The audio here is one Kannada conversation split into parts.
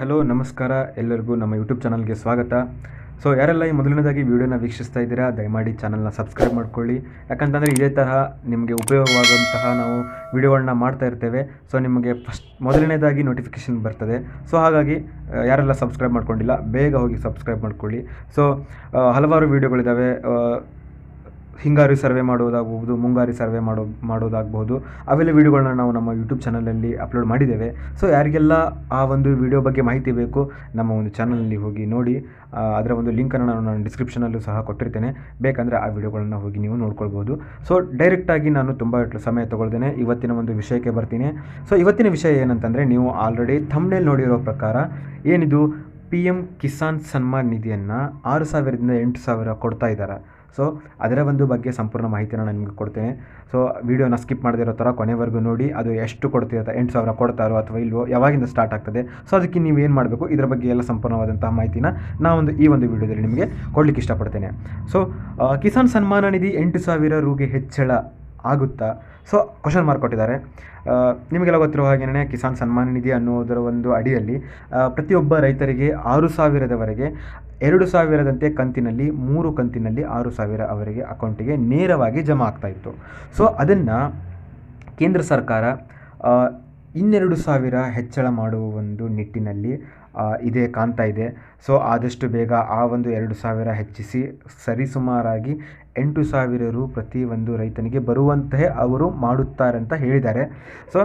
ಹಲೋ, ನಮಸ್ಕಾರ. ಎಲ್ಲರಿಗೂ ನಮ್ಮ ಯೂಟ್ಯೂಬ್ ಚಾನಲ್ಗೆ ಸ್ವಾಗತ. ಸೊ ಯಾರೆಲ್ಲ ಈ ಮೊದಲನೇದಾಗಿ ವಿಡಿಯೋನ ವೀಕ್ಷಿಸ್ತಾ ಇದ್ದೀರಾ, ದಯಮಾಡಿ ಚಾನಲ್ನ ಸಬ್ಸ್ಕ್ರೈಬ್ ಮಾಡ್ಕೊಳ್ಳಿ. ಯಾಕಂತಂದರೆ ಇದೇ ತರಹ ನಿಮಗೆ ಉಪಯೋಗವಾದಂತಹ ನಾವು ವೀಡಿಯೋಗಳನ್ನ ಮಾಡ್ತಾ ಇರ್ತೇವೆ. ಸೊ ನಿಮಗೆ ಫಸ್ಟ್ ಮೊದಲನೇದಾಗಿ ನೋಟಿಫಿಕೇಷನ್ ಬರ್ತದೆ. ಸೊ ಹಾಗಾಗಿ ಯಾರೆಲ್ಲ ಸಬ್ಸ್ಕ್ರೈಬ್ ಮಾಡ್ಕೊಂಡಿಲ್ಲ, ಬೇಗ ಹೋಗಿ ಸಬ್ಸ್ಕ್ರೈಬ್ ಮಾಡ್ಕೊಳ್ಳಿ. ಸೊ ಹಲವಾರು ವಿಡಿಯೋಗಳಿದ್ದಾವೆ ಹಿಂಗಾರಿ ಸರ್ವೆ ಮಾಡೋದಾಗಬಹುದು ಮುಂಗಾರಿ ಸರ್ವೆ ಮಾಡೋ, ಮಾಡೋದಾಗಬಹುದು. ಅವೆಲ್ಲ ವೀಡಿಯೋಗಳನ್ನ ನಾವು ನಮ್ಮ ಯೂಟ್ಯೂಬ್ ಚಾನಲಲ್ಲಿ ಅಪ್ಲೋಡ್ ಮಾಡಿದ್ದೇವೆ. ಸೊ ಯಾರಿಗೆಲ್ಲ ಆ ಒಂದು ವಿಡಿಯೋ ಬಗ್ಗೆ ಮಾಹಿತಿ ಬೇಕು, ನಮ್ಮ ಒಂದು ಚಾನಲಲ್ಲಿ ಹೋಗಿ ನೋಡಿ ಅದರ ಒಂದು ಲಿಂಕನ್ನು ನಾನು ನಾನು ಡಿಸ್ಕ್ರಿಪ್ಷನಲ್ಲೂ ಸಹ ಕೊಟ್ಟಿರ್ತೇನೆ. ಬೇಕಂದರೆ ಆ ವೀಡಿಯೋಗಳನ್ನು ಹೋಗಿ ನೀವು ನೋಡ್ಕೊಳ್ಬೋದು ಸೊ ಡೈರೆಕ್ಟಾಗಿ ನಾನು ತುಂಬ ಸಮಯ ತೊಗೊಳ್ದೇನೆ ಇವತ್ತಿನ ಒಂದು ವಿಷಯಕ್ಕೆ ಬರ್ತೀನಿ. ಸೊ ಇವತ್ತಿನ ವಿಷಯ ಏನಂತಂದರೆ, ನೀವು ಆಲ್ರೆಡಿ ಥಂಬ್ನೇಲ್ ನೋಡಿರೋ ಪ್ರಕಾರ ಏನಿದು? ಪಿ ಎಂ ಕಿಸಾನ್ ಸನ್ಮಾನ್ ನಿಧಿಯನ್ನು ಆರು ಸಾವಿರದಿಂದ ಎಂಟು ಸಾವಿರ ಕೊಡ್ತಾ ಇದ್ದಾರೆ ಸೊ ಅದರ ಒಂದು ಬಗ್ಗೆ ಸಂಪೂರ್ಣ ಮಾಹಿತಿನ ನಾನು ನಿಮಗೆ ಕೊಡ್ತೇನೆ. ಸೊ ವಿಡಿಯೋನ ಸ್ಕಿಪ್ ಮಾಡದಿರೋ ಥರ ಕೊನೆವರೆಗೂ ನೋಡಿ, ಅದು ಎಷ್ಟು ಕೊಡ್ತಿರುತ್ತೆ ಎಂಟು ಸಾವಿರ ಕೊಡ್ತಾರೋ ಅಥವಾ ಇಲ್ವೋ, ಯಾವಾಗಿಂದ ಸ್ಟಾರ್ಟ್ ಆಗ್ತದೆ. ಸೊ ಅದಕ್ಕೆ ನೀವು ಏನು ಮಾಡಬೇಕು? ಇದರ ಬಗ್ಗೆ ಎಲ್ಲ ಸಂಪೂರ್ಣವಾದಂತಹ ಮಾಹಿತಿನ ನಾವೊಂದು ಈ ಒಂದು ವಿಡಿಯೋದಲ್ಲಿ ನಿಮಗೆ ಕೊಡಲಿಕ್ಕೆ ಇಷ್ಟಪಡ್ತೇನೆ. ಸೊ ಕಿಸಾನ್ ಸನ್ಮಾನ ನಿಧಿ ಎಂಟು ಸಾವಿರ ರೂಗೆ ಹೆಚ್ಚಳ ಆಗುತ್ತಾ? ಸೊ ಕ್ವಶನ್ ಮಾರ್ಕ್ ಕೊಟ್ಟಿದ್ದಾರೆ. ನಿಮಗೆಲ್ಲ ಗೊತ್ತಿರುವ ಹಾಗೆಯೇ ಕಿಸಾನ್ ಸನ್ಮಾನ ನಿಧಿ ಅನ್ನೋದರ ಒಂದು ಅಡಿಯಲ್ಲಿ ಪ್ರತಿಯೊಬ್ಬ ರೈತರಿಗೆ ಆರು ಸಾವಿರದವರೆಗೆ ಎರಡು ಸಾವಿರದಂತೆ ಕಂತಿನಲ್ಲಿ, ಮೂರು ಕಂತಿನಲ್ಲಿ ಆರು ಸಾವಿರ ಅವರಿಗೆ ಅಕೌಂಟಿಗೆ ನೇರವಾಗಿ ಜಮಾ ಆಗ್ತಾ ಇತ್ತು. ಸೊ ಅದನ್ನು ಕೇಂದ್ರ ಸರ್ಕಾರ ಇನ್ನೆರಡು ಸಾವಿರ ಹೆಚ್ಚಳ ಮಾಡುವ ಒಂದು ನಿಟ್ಟಿನಲ್ಲಿ ಇದೇ ಇದೆ, ಕಾಣ್ತಾ ಇದೆ. ಸೊ ಆದಷ್ಟು ಬೇಗ ಆ ಒಂದು ಎರಡು ಸಾವಿರ ಹೆಚ್ಚಿಸಿ, ಸರಿಸುಮಾರಾಗಿ ಎಂಟು ಸಾವಿರ ರು ಪ್ರತಿ ಒಂದು ರೈತನಿಗೆ ಬರುವಂತೆ ಅವರು ಮಾಡುತ್ತಾರೆ ಅಂತ ಹೇಳಿದ್ದಾರೆ. ಸೊ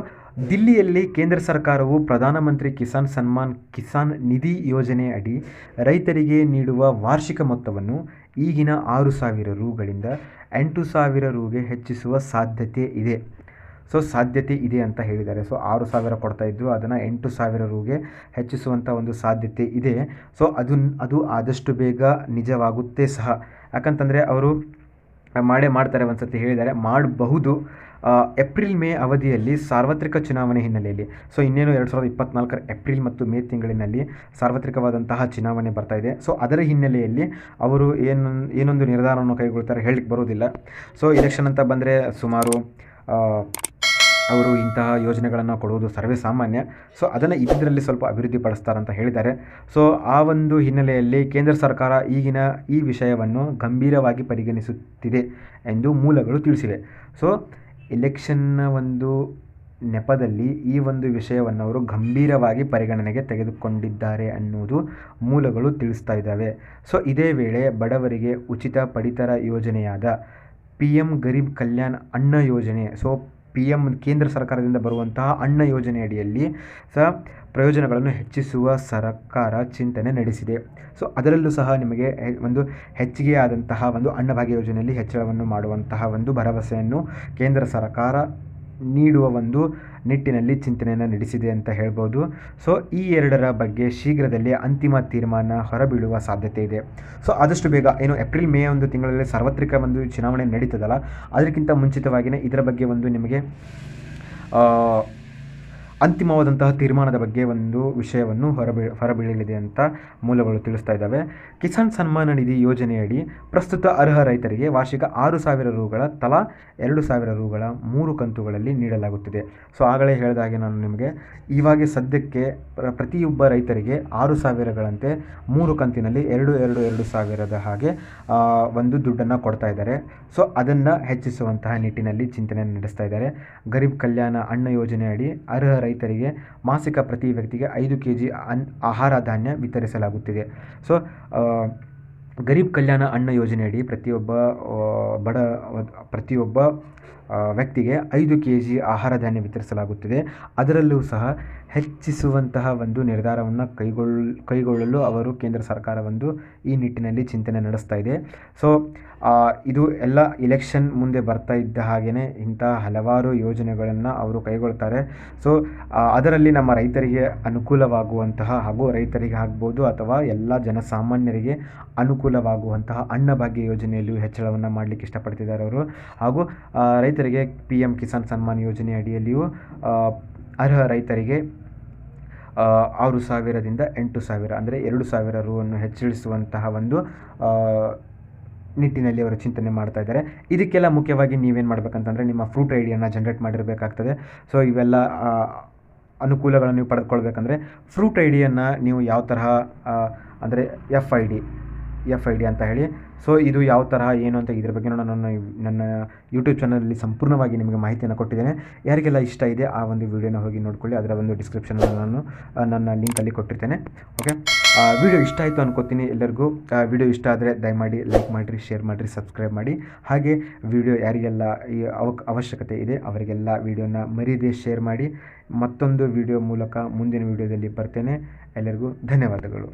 ದಿಲ್ಲಿಯಲ್ಲಿ ಕೇಂದ್ರ ಸರ್ಕಾರವು ಪ್ರಧಾನಮಂತ್ರಿ ಕಿಸಾನ್ ಸನ್ಮಾನ್ ಕಿಸಾನ್ ನಿಧಿ ಯೋಜನೆ ಅಡಿ ರೈತರಿಗೆ ನೀಡುವ ವಾರ್ಷಿಕ ಮೊತ್ತವನ್ನು ಈಗಿನ ಆರು ಸಾವಿರ ರೂಗಳಿಂದ ಎಂಟು ಸಾವಿರ ರೂಗೆ ಹೆಚ್ಚಿಸುವ ಸಾಧ್ಯತೆ ಇದೆ. ಸೊ, ಸಾಧ್ಯತೆ ಇದೆ ಅಂತ ಹೇಳಿದ್ದಾರೆ. ಸೊ, ಆರು ಸಾವಿರ ಕೊಡ್ತಾ ಇದ್ರು. ಅದನ್ನು ಎಂಟು ಸಾವಿರ ರೂಗೆ ಹೆಚ್ಚಿಸುವಂಥ ಒಂದು ಸಾಧ್ಯತೆ ಇದೆ. ಸೊ, ಅದು ಅದು ಆದಷ್ಟು ಬೇಗ ನಿಜವಾಗುತ್ತೆ ಸಹ. ಯಾಕಂತಂದರೆ, ಅವರು ಮಾಡೇ ಮಾಡ್ತಾರೆ ಒಂದು ಸತಿ ಹೇಳಿದ್ದಾರೆ. ಮಾಡಬಹುದು. ಏಪ್ರಿಲ್, ಮೇ ಅವಧಿಯಲ್ಲಿ ಸಾರ್ವತ್ರಿಕ ಚುನಾವಣೆ ಹಿನ್ನೆಲೆಯಲ್ಲಿ. ಸೊ, ಇನ್ನೇನು ಎರಡು ಸಾವಿರದ ಇಪ್ಪತ್ನಾಲ್ಕರ ಏಪ್ರಿಲ್ ಮತ್ತು ಮೇ ತಿಂಗಳಿನಲ್ಲಿ ಸಾರ್ವತ್ರಿಕವಾದಂತಹ ಚುನಾವಣೆ ಬರ್ತಾ ಇದೆ. ಸೊ, ಅದರ ಹಿನ್ನೆಲೆಯಲ್ಲಿ ಅವರು ಏನು, ಏನೊಂದು ನಿರ್ಧಾರವನ್ನು ಕೈಗೊಳ್ತಾರೆ ಹೇಳಲಿಕ್ಕೆ ಬರೋದಿಲ್ಲ ಸೊ ಎಲೆಕ್ಷನ್ ಅಂತ ಬಂದರೆ ಸುಮಾರು ಅವರು ಇಂತಹ ಯೋಜನೆಗಳನ್ನು ಕೊಡುವುದು ಸರ್ವೇ ಸಾಮಾನ್ಯ. ಸೊ ಅದನ್ನು ಇದರಲ್ಲಿ ಸ್ವಲ್ಪ ಅಭಿವೃದ್ಧಿ ಪಡಿಸ್ತಾರಂತ ಹೇಳಿದ್ದಾರೆ. ಸೊ ಆ ಒಂದು ಹಿನ್ನೆಲೆಯಲ್ಲಿ ಕೇಂದ್ರ ಸರ್ಕಾರ ಈಗಿನ ಈ ವಿಷಯವನ್ನು ಗಂಭೀರವಾಗಿ ಪರಿಗಣಿಸುತ್ತಿದೆ ಎಂದು ಮೂಲಗಳು ತಿಳಿಸಿವೆ. ಸೊ ಎಲೆಕ್ಷನ್ನ ಒಂದು ನೆಪದಲ್ಲಿ ಈ ಒಂದು ವಿಷಯವನ್ನು ಅವರು ಗಂಭೀರವಾಗಿ ಪರಿಗಣನೆಗೆ ತೆಗೆದುಕೊಂಡಿದ್ದಾರೆ ಅನ್ನುವುದು ಮೂಲಗಳು ತಿಳಿಸ್ತಾ ಇದ್ದಾವೆ. ಸೊ ಇದೇ ವೇಳೆ ಬಡವರಿಗೆ ಉಚಿತ ಪಡಿತರ ಯೋಜನೆಯಾದ ಪಿ ಎಂ ಗರೀಬ್ ಕಲ್ಯಾಣ್ ಅನ್ನ ಯೋಜನೆ ಸೊ ಪಿ ಎಂ ಕೇಂದ್ರ ಸರ್ಕಾರದಿಂದ ಬರುವಂತಹ ಅನ್ನ ಯೋಜನೆ ಅಡಿಯಲ್ಲಿ ಸಹ ಪ್ರಯೋಜನಗಳನ್ನು ಹೆಚ್ಚಿಸುವ ಸರ್ಕಾರ ಚಿಂತನೆ ನಡೆಸಿದೆ. ಸೊ ಅದರಲ್ಲೂ ಸಹ ನಿಮಗೆ ಒಂದು ಹೆಚ್ಚಿಗೆ ಆದಂತಹ ಒಂದು ಅನ್ನಭಾಗ್ಯ ಯೋಜನೆಯಲ್ಲಿ ಹೆಚ್ಚಳವನ್ನು ಮಾಡುವಂತಹ ಒಂದು ಭರವಸೆಯನ್ನು ಕೇಂದ್ರ ಸರ್ಕಾರ ನೀಡುವ ಒಂದು ನಿಟ್ಟಿನಲ್ಲಿ ಚಿಂತನೆಯನ್ನು ನಡೆಸಿದೆ ಅಂತ ಹೇಳ್ಬೋದು. ಸೊ ಈ ಎರಡರ ಬಗ್ಗೆ ಶೀಘ್ರದಲ್ಲೇ ಅಂತಿಮ ತೀರ್ಮಾನ ಹೊರಬೀಳುವ ಸಾಧ್ಯತೆ ಇದೆ. ಸೊ ಆದಷ್ಟು ಬೇಗ, ಏನು ಏಪ್ರಿಲ್, ಮೇ ಒಂದು ತಿಂಗಳಲ್ಲಿ ಸಾರ್ವತ್ರಿಕ ಒಂದು ಚುನಾವಣೆ ನಡೀತದಲ್ಲ, ಅದಕ್ಕಿಂತ ಮುಂಚಿತವಾಗಿಯೇ ಇದರ ಬಗ್ಗೆ ಒಂದು ನಿಮಗೆ ಅಂತಿಮವಾದಂತಹ ತೀರ್ಮಾನದ ಬಗ್ಗೆ ಒಂದು ವಿಷಯವನ್ನು ಹೊರಬೀ, ಹೊರಬೀಳಲಿದೆ ಅಂತ ಮೂಲಗಳು ತಿಳಿಸ್ತಾ ಇದ್ದಾವೆ. ಕಿಸಾನ್ ಸನ್ಮಾನ ನಿಧಿ ಯೋಜನೆಯಡಿ ಪ್ರಸ್ತುತ ಅರ್ಹ ರೈತರಿಗೆ ವಾರ್ಷಿಕ ಆರು ಸಾವಿರ ರೂಗಳ ತಲಾ ಎರಡು ಸಾವಿರ ರೂಗಳ ಮೂರು ಕಂತುಗಳಲ್ಲಿ ನೀಡಲಾಗುತ್ತಿದೆ. ಸೊ, ಆಗಲೇ ಹೇಳಿದ ಹಾಗೆ ನಾನು ನಿಮಗೆ ಇವಾಗ ಸದ್ಯಕ್ಕೆ ಪ್ರತಿಯೊಬ್ಬ ರೈತರಿಗೆ ಆರು ಸಾವಿರಗಳಂತೆ ಮೂರು ಕಂತಿನಲ್ಲಿ ಎರಡು ಎರಡು ಎರಡು ಸಾವಿರದ ಹಾಗೆ ಒಂದು ದುಡ್ಡನ್ನು ಕೊಡ್ತಾ ಇದ್ದಾರೆ. ಸೊ, ಅದನ್ನು ಹೆಚ್ಚಿಸುವಂತಹ ನಿಟ್ಟಿನಲ್ಲಿ ಚಿಂತನೆ ನಡೆಸ್ತಾ ಇದ್ದಾರೆ. ಗರೀಬ್ ಕಲ್ಯಾಣ ಅನ್ನ ಯೋಜನೆಯಡಿ ಅರ್ಹ ರೈತರಿಗೆ ಮಾಸಿಕ ಪ್ರತಿ ವ್ಯಕ್ತಿಗೆ ಐದು ಕೆ ಜಿ ಅನ್, ಆಹಾರ ಧಾನ್ಯ ವಿತರಿಸಲಾಗುತ್ತಿದೆ. ಸೊ ಗರೀಬ್ ಕಲ್ಯಾಣ ಅನ್ನ ಯೋಜನೆಯಡಿ ಪ್ರತಿಯೊಬ್ಬ ಬಡ, ಪ್ರತಿಯೊಬ್ಬ ವ್ಯಕ್ತಿಗೆ ಐದು ಕೆ ಜಿ ಆಹಾರ ಧಾನ್ಯ ವಿತರಿಸಲಾಗುತ್ತಿದೆ. ಅದರಲ್ಲೂ ಸಹ ಹೆಚ್ಚಿಸುವಂತಹ ಒಂದು ನಿರ್ಧಾರವನ್ನು ಕೈಗೊಳ್ ಕೈಗೊಳ್ಳಲು ಅವರು ಕೇಂದ್ರ ಸರ್ಕಾರ ಒಂದು ಈ ನಿಟ್ಟಿನಲ್ಲಿ ಚಿಂತನೆ ನಡೆಸ್ತಾ ಇದೆ. ಸೊ ಇದು ಎಲ್ಲ ಇಲೆಕ್ಷನ್ ಮುಂದೆ ಬರ್ತಾ ಇದ್ದ ಹಾಗೆಯೇ ಇಂಥ ಹಲವಾರು ಯೋಜನೆಗಳನ್ನು ಅವರು ಕೈಗೊಳ್ತಾರೆ. ಸೊ ಅದರಲ್ಲಿ ನಮ್ಮ ರೈತರಿಗೆ ಅನುಕೂಲವಾಗುವಂತಹ ಹಾಗೂ ರೈತರಿಗೆ ಆಗ್ಬೋದು ಅಥವಾ ಎಲ್ಲ ಜನಸಾಮಾನ್ಯರಿಗೆ ಅನುಕೂಲವಾಗುವಂತಹ ಅನ್ನಭಾಗ್ಯ ಯೋಜನೆಯಲ್ಲಿಯೂ ಹೆಚ್ಚಳವನ್ನು ಮಾಡಲಿಕ್ಕೆ ಇಷ್ಟಪಡ್ತಿದ್ದಾರೆ ಅವರು. ಹಾಗೂ ಆ, ರೈತರಿಗೆ ಪಿ ಎಂ ಕಿಸಾನ್ ಸನ್ಮಾನ್ ಯೋಜನೆ ಅಡಿಯಲ್ಲಿಯೂ ಅರ್ಹ ರೈತರಿಗೆ ಆರು ಸಾವಿರದಿಂದ ಎಂಟು ಸಾವಿರ ಅಂದರೆ ಎರಡು ಸಾವಿರ ರೂವನ್ನು ಹೆಚ್ಚಿಸುವಂತಹ ಒಂದು ನಿಟ್ಟಿನಲ್ಲಿ ಅವರು ಚಿಂತನೆ ಮಾಡ್ತಾ ಇದ್ದಾರೆ. ಇದಕ್ಕೆಲ್ಲ ಮುಖ್ಯವಾಗಿ ನೀವೇನು ಮಾಡಬೇಕಂತಂದರೆ ನಿಮ್ಮ ಫ್ರೂಟ್ ಐಡಿಯನ್ನು ಜನ್ರೇಟ್ ಮಾಡಿರಬೇಕಾಗ್ತದೆ. ಸೊ ಇವೆಲ್ಲ ಅನುಕೂಲಗಳನ್ನು ನೀವು ಪಡೆದುಕೊಳ್ಬೇಕಂದ್ರೆ ಫ್ರೂಟ್ ಐಡಿಯನ್ನು ಡಿಯನ್ನು ನೀವು ಯಾವ ತರಹ ಅಂದರೆ F I D F I D ಅಂತ ಹೇಳಿ ಸೊ ಇದು ಯಾವ ತರಹ, ಏನು ಅಂತ ಇದ್ರ ಬಗ್ಗೆ ನಾನು ನನ್ನ ನನ್ನ ಯೂಟ್ಯೂಬ್ ಚಾನಲಲ್ಲಿ ಸಂಪೂರ್ಣವಾಗಿ ನಿಮಗೆ ಮಾಹಿತಿಯನ್ನು ಕೊಟ್ಟಿದ್ದೇನೆ. ಯಾರಿಗೆಲ್ಲ ಇಷ್ಟ ಇದೆ, ಆ ಒಂದು ವೀಡಿಯೋನ ಹೋಗಿ ನೋಡ್ಕೊಳ್ಳಿ. ಅದರ ಒಂದು ಡಿಸ್ಕ್ರಿಪ್ಷನಲ್ಲಿ ನಾನು ನನ್ನ ಲಿಂಕಲ್ಲಿ ಕೊಟ್ಟಿರ್ತೇನೆ. ಓಕೆ ವಿಡಿಯೋ ಇಷ್ಟ ಆಯಿತು ಅನ್ಕೋತೀನಿ ಎಲ್ಲರಿಗೂ. ವಿಡಿಯೋ ಇಷ್ಟ ಆದರೆ ದಯಮಾಡಿ ಲೈಕ್ ಮಾಡಿರಿ ಶೇರ್ ಮಾಡಿರಿ ಸಬ್ಸ್ಕ್ರೈಬ್ ಮಾಡಿ. ಹಾಗೆ ವಿಡಿಯೋ ಯಾರಿಗೆಲ್ಲ ಈ ಅವಶ್ಯಕತೆ ಇದೆ, ಅವರಿಗೆಲ್ಲ ವಿಡಿಯೋನ ಮರೀದೆ ಶೇರ್ ಮಾಡಿ. ಮತ್ತೊಂದು ವಿಡಿಯೋ ಮೂಲಕ ಮುಂದಿನ ವಿಡಿಯೋದಲ್ಲಿ ಬರ್ತೇನೆ. ಎಲ್ಲರಿಗೂ ಧನ್ಯವಾದಗಳು.